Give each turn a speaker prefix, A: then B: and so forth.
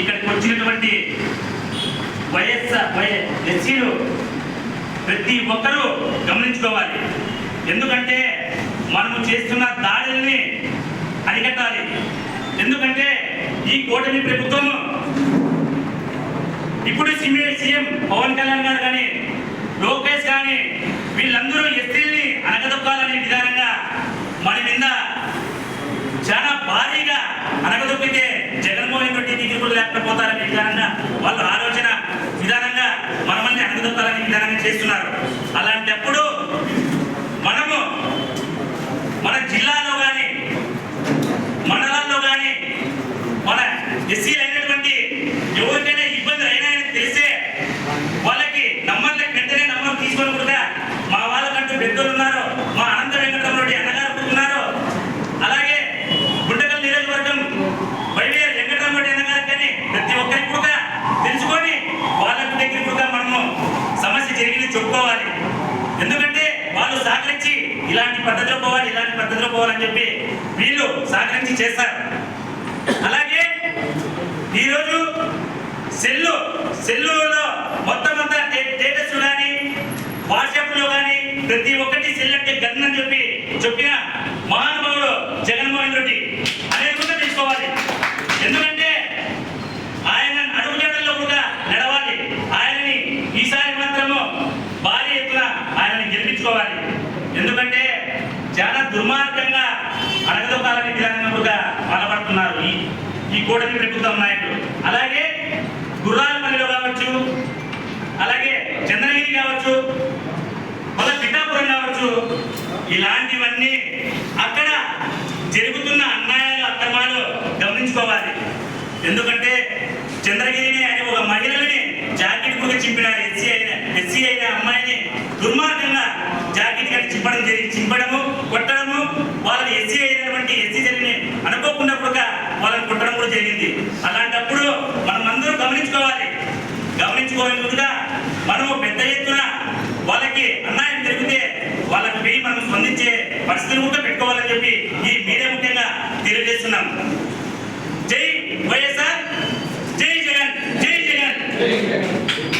A: ఇక్కడికి వచ్చినటువంటి వైఎస్ఆర్ వై ఎస్సీలు ప్రతి ఒక్కరూ గమనించుకోవాలి. ఎందుకంటే మనము చేస్తున్న దాడుల్ని అరికట్టాలి. ఎందుకంటే ఈ కూటమి ప్రభుత్వం ఇప్పుడు సీఎం సీఎం పవన్ కళ్యాణ్ గారు కానీ లోకేష్ కానీ వీళ్ళందరూ ఎస్సీల్ని అనగదొక్కాలనే విధానంగా మన మీద చాలా భారీగా అనగదొక్కితే జగన్మోహన్ రెడ్డి దిగులు లేకపోతారనే విధానంగా వాళ్ళు ఆలోచన విధానంగా మనమల్ని అనగదొక్కాలనే చేస్తున్నారు. అలాంటప్పుడు మనము మన జిల్లాలో కానీ మండలాల్లో కానీ మన ఎస్సీ ఎందుకంటే వాళ్ళు సహకరించి ఇలాంటి పద్ధతిలో పోవాలి ఇలాంటి పద్ధతిలో పోవాలని చెప్పి వీళ్ళు సహకరించి చేస్తారు అలాగే ఈరోజు సెల్లు సెల్లులో మొత్తం అంతా స్టేటస్ కానీ వాట్సాప్లో కానీ ప్రతి ఒక్కటి సెల్ అంటే గన్ అని చెప్పి చెప్పిన మహానుభావుడు జగన్మోహన్ రెడ్డి. అదే కూడా తీసుకోవాలి ఎందుకంటే ఆయన అడుగుజాడల్లో కూడా నడవాలి ఆయనని ఈసారి మాత్రము భారీ ఎత్తున తీసుకోవాలి. ఎందుకంటే చాలా దుర్మార్గంగా అడగదొక్కాలని విధానంగా బలపడుతున్నారు ఈ ఈ కూటమి ప్రభుత్వం నాయకులు. అలాగే గుర్రాలపల్లిలో కావచ్చు అలాగే చంద్రగిరి కావచ్చు మళ్ళీ పిఠాపురం కావచ్చు ఇలాంటివన్నీ అక్కడ జరుగుతున్న అన్యాయాలు అక్రమాలు గమనించుకోవాలి. ఎందుకంటే చంద్రగిరిని అని ఒక మహిళని జాకెట్ కూడా చింపినారు ఎస్సీ ఎస్సీ అయిన అమ్మాయిని దుర్మార్గంగా జాకెట్ కట్టి చింపడం జరిగి చింపడము కొట్టడము వాళ్ళని ఎస్సీ అయినటువంటి ఎస్సీ జరిగిన అనుకోకుండా వాళ్ళని కొట్టడం కూడా జరిగింది. అలాంటప్పుడు మనం అందరూ గమనించుకోవాలి. గమనించుకోవాలి ముందుగా మనము పెద్ద ఎత్తున వాళ్ళకి అన్యాయం జరిగితే వాళ్ళకి పోయి మనం స్పందించే పరిస్థితిని కూడా పెట్టుకోవాలని చెప్పి ఈ మీడియా ముఖ్యంగా తెలియజేస్తున్నాం. జై వైఎస్ఆర్ జై జగన్ జై జగన్.